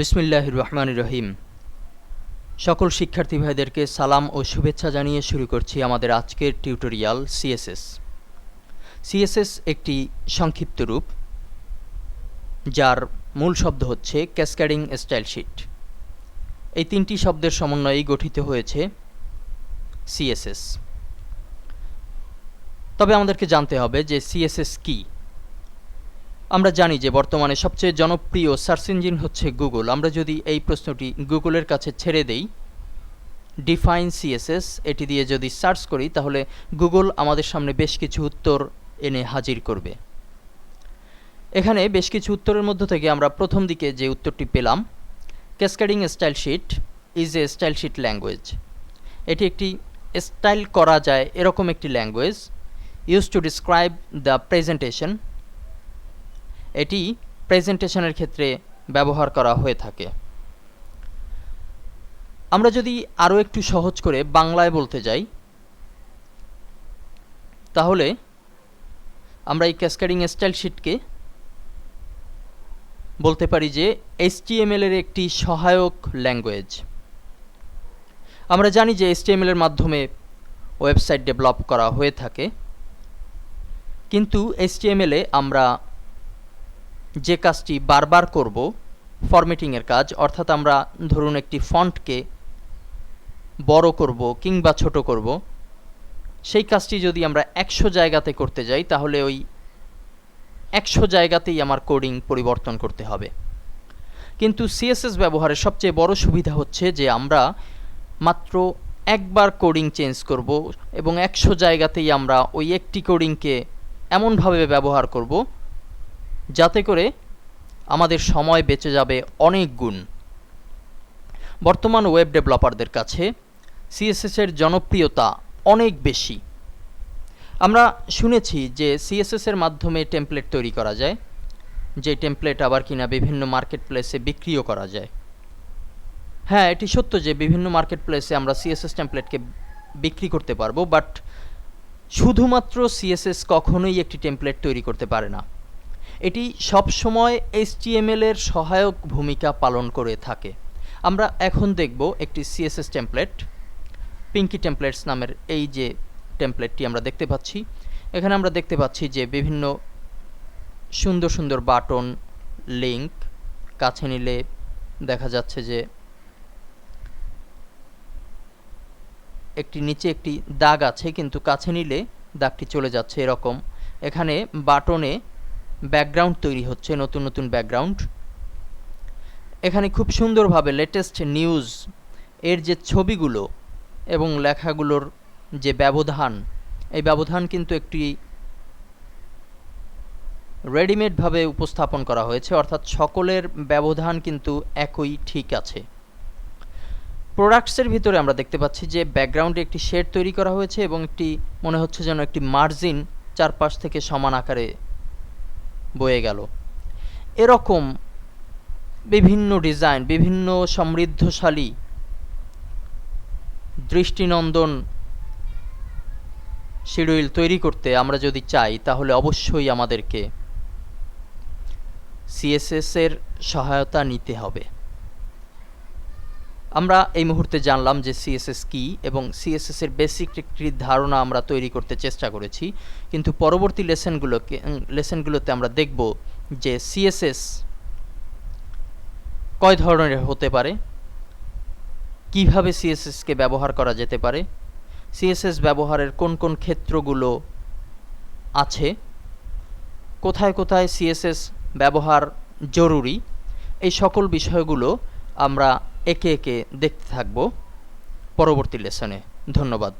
বিসমিল্লাহ রহমান রহিম সকল শিক্ষার্থী ভাইদেরকে সালাম ও শুভেচ্ছা জানিয়ে শুরু করছি আমাদের আজকের টিউটোরিয়াল সিএসএস। সিএসএস একটি সংক্ষিপ্ত রূপ, যার মূল শব্দ হচ্ছে ক্যাসক্যাডিং স্টাইল শিট। এই তিনটি শব্দের সমন্বয়েই গঠিত হয়েছে সিএসএস। তবে আমাদেরকে জানতে হবে যে সিএসএস কী। আমরা জানি যে বর্তমানে সবচেয়ে জনপ্রিয় সার্চ ইঞ্জিন হচ্ছে গুগল। আমরা যদি এই প্রশ্নটি গুগলের কাছে ছেড়ে দেই, ডিফাইন সিএসএস, এটি দিয়ে যদি সার্চ করি, তাহলে গুগল আমাদের সামনে বেশ কিছু উত্তর এনে হাজির করবে। এখানে বেশ কিছু উত্তরের মধ্য থেকে আমরা প্রথম দিকে যে উত্তরটি পেলাম, cascading style sheet is a style sheet language. এটি একটি স্টাইল করা যায় এরকম একটি language use to describe the presentation. এটি প্রেজেন্টেশনের ক্ষেত্রে ব্যবহার করা হয়ে থাকে। আমরা যদি আরও একটু সহজ করে বাংলায় বলতে যাই, তাহলে আমরা এই ক্যাসকেডিং স্টাইল শিটকে বলতে পারি যে এইচটিএমএল এর একটি সহায়ক ল্যাঙ্গুয়েজ আমরা জানি যে এইচটিএমএল এর মাধ্যমে ওয়েবসাইট ডেভেলপ করা হয়ে থাকে, কিন্তু এইচটিএমএল এ আমরা যে কাজটি বারবার করব ফরম্যাটিংয়ের কাজ, অর্থাৎ আমরা ধরুন একটি ফন্টকে বড় করব কিংবা ছোট করব, সেই কাজটি যদি আমরা একশো জায়গাতে করতে যাই, তাহলে ওই একশো জায়গাতেই আমার কোডিং পরিবর্তন করতে হবে। কিন্তু সিএসএস ব্যবহারের সবচেয়ে বড় সুবিধা হচ্ছে যে আমরা মাত্র একবার কোডিং চেঞ্জ করব এবং একশো জায়গাতেই আমরা ওই একটি কোডিংকে এমনভাবে ব্যবহার করব যাতে করে আমাদের সময় বেঁচে যাবে অনেক গুণ। বর্তমান ওয়েব ডেভেলপারদের কাছে সিএসএসের জনপ্রিয়তা অনেক বেশি। আমরা শুনেছি যে সিএসএসের মাধ্যমে টেমপ্লেট তৈরি করা যায়, যে টেমপ্লেট আবার কিনা বিভিন্ন মার্কেট প্লেসে বিক্রিও করা যায়। হ্যাঁ এটি সত্য যে বিভিন্ন মার্কেট প্লেসে আমরা সিএসএস টেমপ্লেটকে বিক্রি করতে পারব বাট শুধুমাত্র সিএসএস কখনোই একটি টেমপ্লেট তৈরি করতে পারে না। এটি সবসময় এইচটিএমএল এর সহায়ক ভূমিকা পালন করে থাকে। আমরা এখন দেখব একটি সিএসএস টেমপ্লেট পিঙ্কি টেমপ্লেটস নামের এই যে টেমপ্লেটটি আমরা দেখতে পাচ্ছি। এখানে আমরা দেখতে পাচ্ছি যে বিভিন্ন সুন্দর সুন্দর বাটন লিঙ্ক কাছে নিলে দেখা যাচ্ছে যে একটি নিচে একটি দাগ আছে, কিন্তু কাছে নিলে দাগটি চলে যাচ্ছে এরকম। এখানে বাটনে ব্যাকগ্রাউন্ড তৈরি হচ্ছে, নতুন নতুন ব্যাকগ্রাউন্ড। এখানে খুব সুন্দরভাবে লেটেস্ট নিউজ এর যে ছবিগুলো এবং লেখাগুলোর যে ব্যবধান, এই ব্যবধান কিন্তু একটি রেডিমেডভাবে উপস্থাপন করা হয়েছে, অর্থাৎ সকলের ব্যবধান কিন্তু একই ঠিক আছে। প্রোডাক্টসের ভিতরে আমরা দেখতে পাচ্ছি যে ব্যাকগ্রাউন্ডে একটি শেড তৈরি করা হয়েছে এবং একটি, মনে হচ্ছে যেন একটি মার্জিন চারপাশ থেকে সমান আকারে বয়ে গেল। এরকম বিভিন্ন ডিজাইন, বিভিন্ন সমৃদ্ধশালী দৃষ্টিনন্দন শিডিউল তৈরি করতে আমরা যদি চাই, তাহলে অবশ্যই আমাদেরকে সিএসএসের সহায়তা নিতে হবে। আমরা এই মুহূর্তে জানলাম যে সিএসএস কি এবং সিএসএসের বেসিক একটি ধারণা আমরা তৈরি করতে চেষ্টা করেছি। কিন্তু পরবর্তী লেসনগুলোকে লেসনগুলোতে আমরা দেখব যে সিএসএস কয় ধরনের হতে পারে, কীভাবে সিএসএসকে ব্যবহার করা যেতে পারে সিএসএস ব্যবহারের কোন কোন ক্ষেত্রগুলো আছে, কোথায় কোথায় সিএসএস ব্যবহার জরুরি, এই সকল বিষয়গুলো আমরা একে একে দেখতে থাকব পরবর্তী লেসনে ধন্যবাদ।